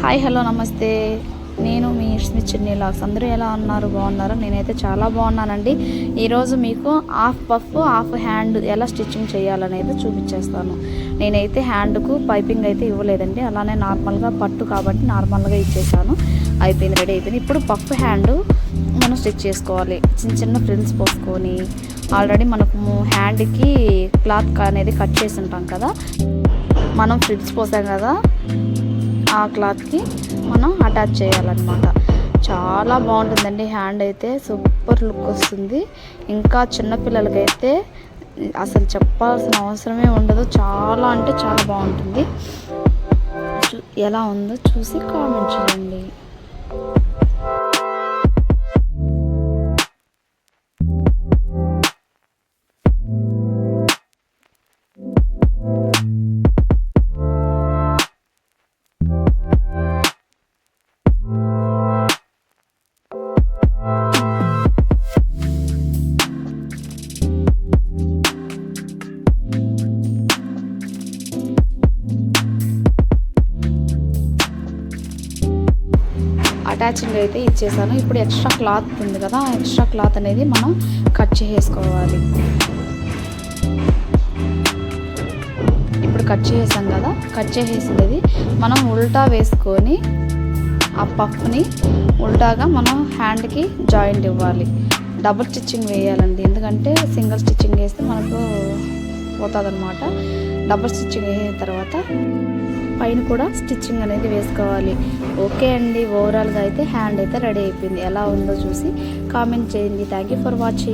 Hi hello నమస్తే. నేను మీ ఇష్మి చిన్ని లాక్స్. అందరూ ఎలా ఉన్నారు? బాగున్నారు? నేనైతే చాలా బాగున్నానండి. ఈరోజు మీకు హాఫ్ పఫ్ హాఫ్ హ్యాండ్ ఎలా స్టిచ్చింగ్ చేయాలనేది చూపించేస్తాను. నేనైతే హ్యాండ్కు పైపింగ్ అయితే ఇవ్వలేదండి. అలానే నార్మల్గా పట్టు కాబట్టి నార్మల్గా ఇచ్చేసాను. అయిపోయింది రెడీ అయిపోయింది. ఇప్పుడు పఫ్ హ్యాండ్ మనం స్టిచ్ చేసుకోవాలి. చిన్న చిన్న ఫ్రిల్స్ పోసుకొని ఆల్రెడీ మనకు హ్యాండ్కి క్లాత్ అనేది కట్ చేసి ఉంటాం కదా. మనం ఫ్రిల్స్ పోసాం కదా. ఆ క్లాత్కి మనం అటాచ్ చేయాలన్నమాట. చాలా బాగుంటుందండి హ్యాండ్ అయితే. సూపర్ లుక్ వస్తుంది. ఇంకా చిన్నపిల్లలకైతే అసలు చెప్పాల్సిన అవసరమే ఉండదు. చాలా అంటే చాలా బాగుంటుంది. చూ- ఎలా ఉందో చూసి కామెంట్ చేయండి. అటాచింగ్ అయితే ఇచ్చేసాను. ఇప్పుడు ఎక్స్ట్రా క్లాత్ ఉంది కదా ఎక్స్ట్రా క్లాత్ అనేది మనం కట్ చేసేసుకోవాలి. ఇప్పుడు కట్ చేసాం కదా కట్ చేసేసింది. మనం ఉల్టా వేసుకొని ఆ పఫ్ని ఉల్టాగా మనం హ్యాండ్కి జాయింట్ ఇవ్వాలి. డబుల్ స్టిచ్చింగ్ వేయాలండి. ఎందుకంటే సింగిల్ స్టిచ్చింగ్ వేస్తే మనకు పోతుంది అనమాట డబుల్ స్టిచ్చింగ్ వేసిన తర్వాత పైన కూడా స్టిచ్చింగ్ అనేది వేసుకోవాలి. ఓకే అండి. ఓవరాల్గా అయితే హ్యాండ్ అయితే రెడీ అయిపోయింది. ఎలా ఉందో చూసి కామెంట్ చేయండి. Thank you for watching.